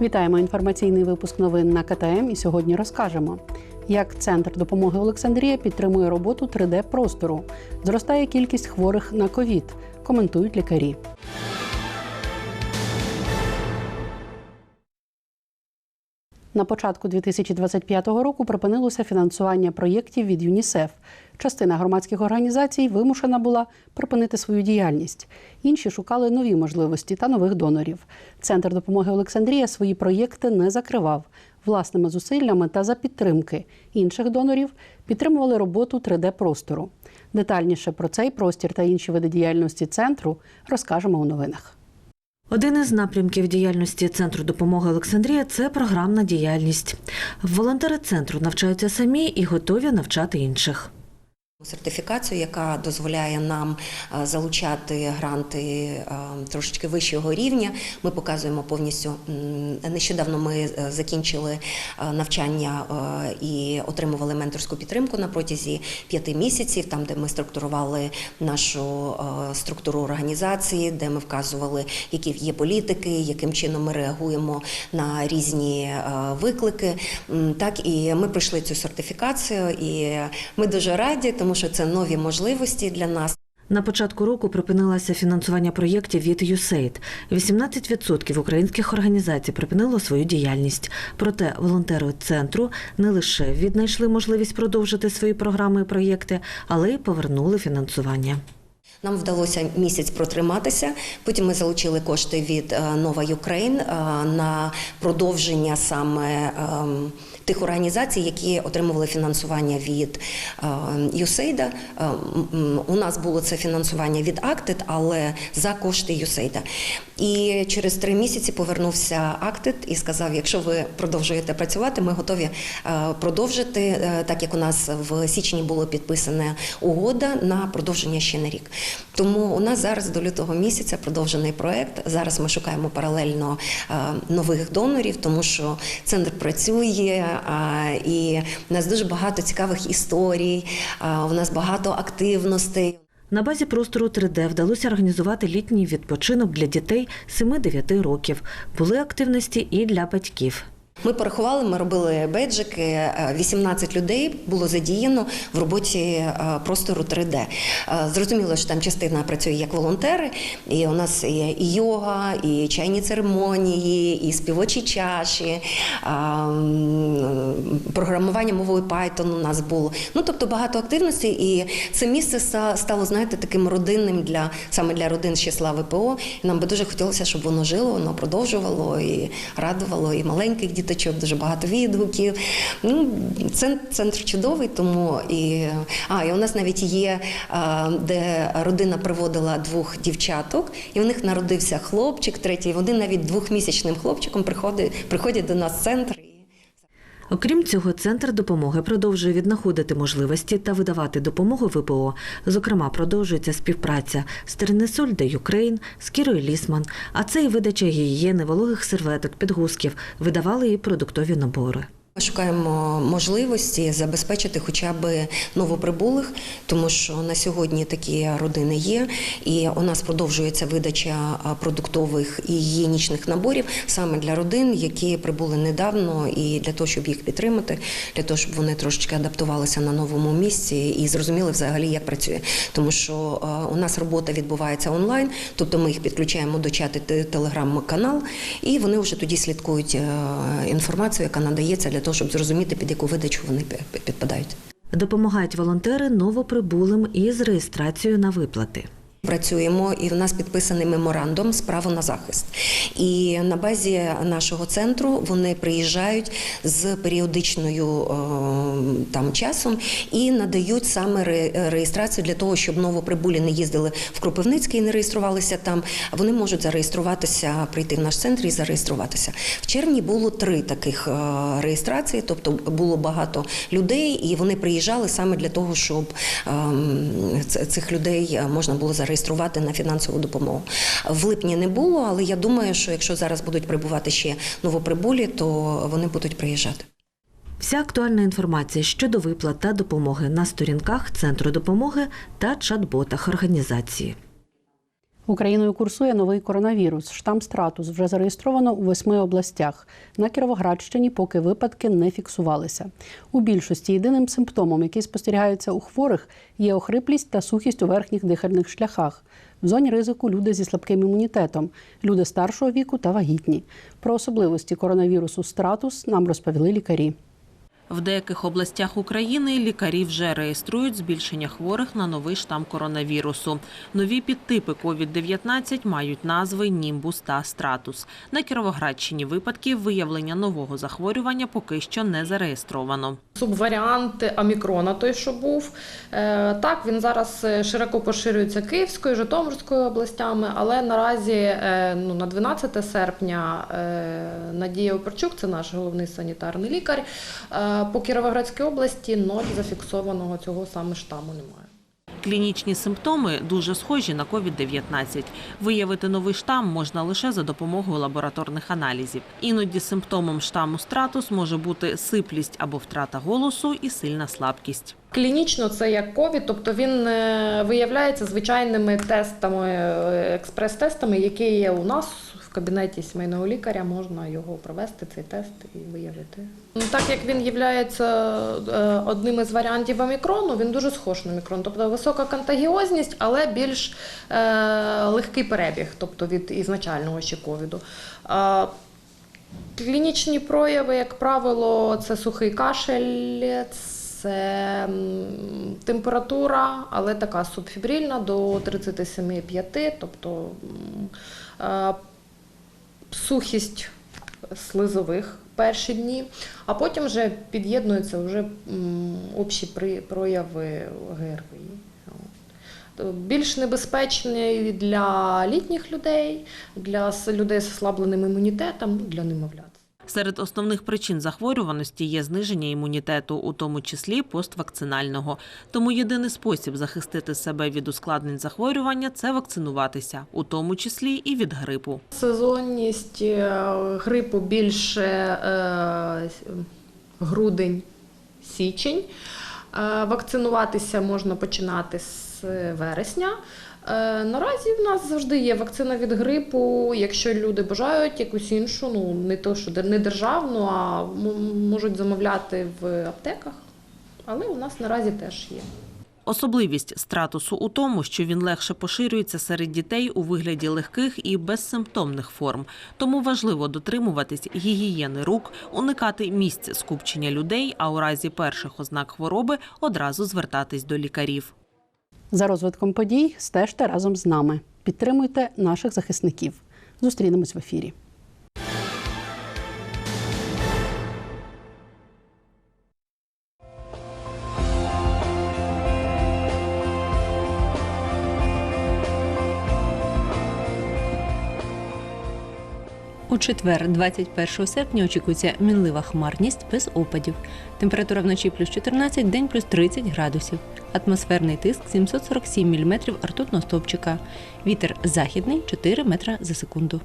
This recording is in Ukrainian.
Вітаємо інформаційний випуск новин на КТМ. І сьогодні розкажемо, як центр допомоги Олександрія підтримує роботу 3D простору. Зростає кількість хворих на ковід. Коментують лікарі. На початку 2025 року припинилося фінансування проєктів від ЮНІСЕФ. Частина громадських організацій вимушена була припинити свою діяльність. Інші шукали нові можливості та нових донорів. Центр допомоги Олександрія свої проєкти не закривав. Власними зусиллями та за підтримки інших донорів підтримували роботу 3D-простору. Детальніше про цей простір та інші види діяльності центру розкажемо у новинах. Один із напрямків діяльності центру допомоги Олександрія це програмна діяльність. Волонтери центру навчаються самі і готові навчати інших. Сертифікацію, яка дозволяє нам е, залучати гранти е, трошечки вищого рівня. Ми показуємо повністю нещодавно. Ми е, закінчили навчання і отримували менторську підтримку на протязі п'яти місяців, там де ми структурували нашу структуру організації, де ми вказували, які є політики, яким чином ми реагуємо на різні виклики. Так і ми пройшли цю сертифікацію, і ми дуже раді, тому що це нові можливості для нас. На початку року припинилося фінансування проєктів від USAID. 18% українських організацій припинило свою діяльність. Проте волонтери центру не лише віднайшли можливість продовжити свої програми і проєкти, але й повернули фінансування. Нам вдалося місяць протриматися. Потім ми залучили кошти від Нова Юкрейн е, на продовження саме ем, тих організацій, які отримували фінансування від USAID. Е, У нас було це фінансування від Acted, але за кошти USAID. І через три місяці повернувся Acted і сказав: якщо ви продовжуєте працювати, ми готові е, продовжити, е, так як у нас в січні було підписана угода на продовження ще на рік. Тому у нас зараз до лютого місяця продовжений проект. Зараз ми шукаємо паралельно нових донорів, тому що центр працює і у нас дуже багато цікавих історій. У нас багато активностей. На базі простору 3D вдалося організувати літній відпочинок для дітей 7-9 років. Були активності і для батьків. Ми порахували, ми робили бейджики. е, 18 людей було задіяно в роботі е, простору 3D. Е, Зрозуміло, що там частина працює як волонтери, і у нас є і йога, і чайні церемонії, і співочі чаші, програмування мовою Python у нас було. Ну тобто багато активностей, і це місце стало, знаєте, таким родинним для саме для родин з числа ВПО. І нам би дуже хотілося, щоб воно жило, воно продовжувало і радувало і маленьких діточок, дуже багато відгуків. Ну, центр, центр чудовий, тому і а, і у нас навіть є, де родина приводила двох дівчаток, і в них народився хлопчик, третій. Вони навіть двохмісячним хлопчиком приходять, приходять до нас в центр. Окрім цього, центр допомоги продовжує віднаходити можливості та видавати допомогу ВПО. Зокрема, продовжується співпраця з Тернесольде Юкрейн, з Кірою Лісман, а це і видача гігієни, вологих серветок, підгузків, видавали і продуктові набори. Шукаємо можливості забезпечити хоча б новоприбулих, тому що на сьогодні такі родини є, і у нас продовжується видача продуктових і гігієнічних наборів саме для родин, які прибули недавно, і для того, щоб їх підтримати, для того, щоб вони трошечки адаптувалися на новому місці і зрозуміли взагалі, як працює. Тому що у нас робота відбувається онлайн, тобто ми їх підключаємо до чати телеграм-канал, і вони вже тоді слідкують е, інформацію, яка надається для того, щоб зрозуміти, під яку видачу вони пі- підпадають. Допомагають волонтери новоприбулим із реєстрацією на виплати. Працюємо і в нас підписаний меморандум з право на захист. І на базі нашого центру вони приїжджають з періодичною е, там часом і надають саме реєстрацію для того, щоб новоприбулі не їздили в Кропивницький і не реєструвалися там. Вони можуть зареєструватися, прийти в наш центр і зареєструватися. В червні було три таких е, реєстрації, тобто було багато людей, і вони приїжджали саме для того, щоб ем, цих людей е, можна було зареєструвати на фінансову допомогу. В липні не було, але я думаю, що якщо зараз будуть прибувати ще новоприбулі, то вони будуть приїжджати. Вся актуальна інформація щодо виплат та допомоги на сторінках Центру допомоги та чат-ботах організації. Україною курсує новий коронавірус. Штам стратус вже зареєстровано у восьми областях. На Кіровоградщині поки випадки не фіксувалися. У більшості єдиним симптомом, який спостерігається у хворих, є охриплість та сухість у верхніх дихальних шляхах. В зоні ризику люди зі слабким імунітетом, люди старшого віку та вагітні. Про особливості коронавірусу стратус нам розповіли лікарі. В деяких областях України лікарі вже реєструють збільшення хворих на новий штам коронавірусу. Нові підтипи COVID-19 мають назви Німбус та Стратус. На Кіровоградщині випадків виявлення нового захворювання поки що не зареєстровано. Субваріант омікрона, той, що був. Е, Так, він зараз е, широко поширюється Київською, Житомирською областями, але наразі е, ну, на 12 серпня Надія Оперчук, це наш головний санітарний лікар, по Кіровоградській області ноль зафіксованого цього саме штаму немає. Клінічні симптоми дуже схожі на COVID-19. Виявити новий штам можна лише за допомогою лабораторних аналізів. Іноді симптомом штаму стратус може бути сиплість або втрата голосу і сильна слабкість. Клінічно це як ковід, тобто він е, виявляється звичайними тестами, е, експрес-тестами, які є у нас в кабінеті сімейного лікаря. Можна його провести, цей тест і виявити. Ну, Так як він є одним із варіантів омікрону, він дуже схож на омікрон. Тобто висока контагіозність, але більш е, легкий перебіг, тобто від ізначального ще ковіду. Е, Клінічні прояви, як правило, це сухий кашель, це температура, але така субфібрильна до 37,5, тобто е, сухість слизових перші дні, а потім вже під'єднуються вже общі прояви ГРВІ. Більш небезпечний для літніх людей, для людей з ослабленим імунітетом, для немовлят. Серед основних причин захворюваності є зниження імунітету, у тому числі поствакцинального. Тому єдиний спосіб захистити себе від ускладнень захворювання це вакцинуватися, у тому числі і від грипу. Сезонність е, грипу більше е, грудень, січень. Е, Вакцинуватися можна починати з вересня. Е, Наразі в нас завжди є вакцина від грипу. Якщо люди бажають якусь іншу, ну не то, що не державну, а можуть замовляти в аптеках. Але у нас наразі теж є. Особливість стратусу у тому, що він легше поширюється серед дітей у вигляді легких і безсимптомних форм. Тому важливо дотримуватись гігієни рук, уникати місць скупчення людей, а у разі перших ознак хвороби одразу звертатись до лікарів. За розвитком подій стежте разом з нами. Підтримуйте наших захисників. Зустрінемось в ефірі. Четвер, 21 серпня, очікується мінлива хмарність без опадів. Температура вночі плюс 14, день плюс 30 градусів. Атмосферний тиск 747 мм ртутного стовпчика. Вітер західний 4 метра за секунду.